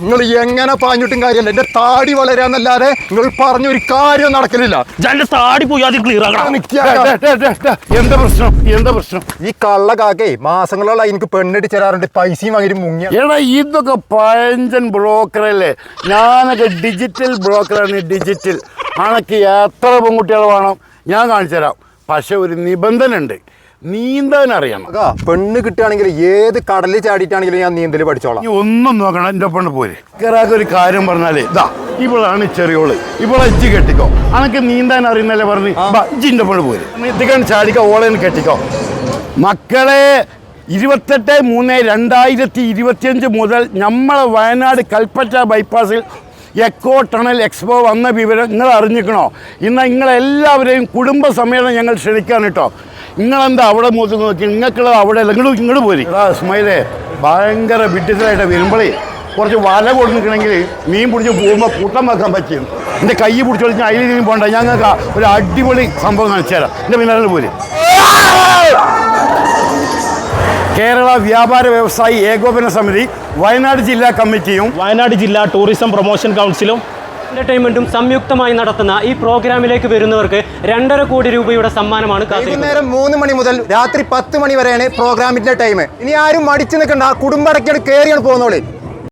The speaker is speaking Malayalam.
നിങ്ങൾ എങ്ങനെ പറഞ്ഞിട്ടും കാര്യമല്ല. എന്റെ താടി വളരാന്നല്ലാതെ നിങ്ങൾ പറഞ്ഞൊരു കാര്യം നടക്കലില്ല. എന്റെ താടി പോയി ക്ലിയർ എന്താ പ്രശ്നം? എന്താ പ്രശ്നം? ഈ കള്ള കാക്കേ മാസങ്ങളോളം എനിക്ക് പെണ്ണിട്ട് ചേരാറുണ്ട്. പൈസയും വാങ്ങി മുങ്ങിയ എടാ ഇതൊക്കെ പഴഞ്ചൻ ബ്രോക്കറല്ലേ ഞാനൊക്കെ ഡിജിറ്റൽ ബ്രോക്കറാണ് ഡിജിറ്റൽ അണക്ക് എത്ര പെൺകുട്ടികൾ വേണം? ഞാൻ കാണിച്ചു തരാം. പക്ഷെ ഒരു നിബന്ധന ഉണ്ട് നീന്താൻ അറിയണം പെണ്ണ് കിട്ടുകയാണെങ്കിൽ ഏത് കടലിൽ ചാടിയിട്ടാണെങ്കിലും ഞാൻ നീന്തൽ പഠിച്ചോളാം. നീ ഒന്നും നോക്കണം എന്റെ പെണ്ണ് പോര്. കയറാക്ക് ഒരു കാര്യം പറഞ്ഞാലേ ഇതാ ഇവളാണ് ചെറിയോൾ. ഇവളെ ഇച്ചി കെട്ടിക്കോ. അനക്ക് നീന്താൻ അറിയുന്നല്ലേ പറഞ്ഞു ഇജ്ജിന്റെ ഒപ്പം പോര്. ഇതൊക്കെ ചാടിക്കോ ഓളെ കെട്ടിക്കോ. മക്കളെ ഇരുപത്തെട്ട് മൂന്ന് രണ്ടായിരത്തി ഇരുപത്തിയഞ്ച് മുതൽ നമ്മളെ വയനാട് കൽപ്പറ്റ ബൈപ്പാസിൽ എക്കോ ടണൽ എക്സ്പോ വന്ന വിവരം നിങ്ങൾ അറിഞ്ഞിക്കണോ ഇന്ന് നിങ്ങളെല്ലാവരെയും കുടുംബസമേതം ഞങ്ങൾ ക്ഷണിക്കാൻ കേട്ടോ. നിങ്ങളെന്താ അവിടെ മുതൽ നോക്കി? നിങ്ങൾക്കുള്ളത് അവിടെ ഇങ്ങോട്ട് ഇങ്ങോട്ട് പോരി. എടാ സ്മൈലേ ഭയങ്കര വിഡിത്തലായിട്ട് വരുമ്പോഴേ കുറച്ച് വല കൊടുക്കണമെങ്കിൽ മീൻ പിടിച്ച് പോകുമ്പോൾ കൂട്ടം വെക്കാൻ പറ്റും. എന്റെ കൈ പിടിച്ച് കളിച്ചാൽ അതിൽ നീ പോകണ്ട. നിങ്ങൾക്ക് ഒരു അടിപൊളി സംഭവം കാണിച്ചു തരാം. എന്റെ പിന്നാലെ പോര്. കേരള വ്യാപാര വ്യവസായി ഏകോപന സമിതി വയനാട് ജില്ലാ കമ്മിറ്റിയും വയനാട് ജില്ലാ ടൂറിസം പ്രൊമോഷൻ കൗൺസിലും എന്റർടൈൻമെന്റും സംയുക്തമായി നടത്തുന്ന ഈ പ്രോഗ്രാമിലേക്ക് വരുന്നവർക്ക് രണ്ടര കോടി രൂപയുടെ സമ്മാനമാണ് വൈകുന്നേരം മൂന്ന് മണി മുതൽ രാത്രി പത്ത് മണി വരെയാണ് പ്രോഗ്രാമിന്റെ ടൈം. ഇനി ആരും മടിച്ചു നിൽക്കണ്ട. കുടുംബടക്കിയാണ് കയറിയാണ് പോകുന്നോളി.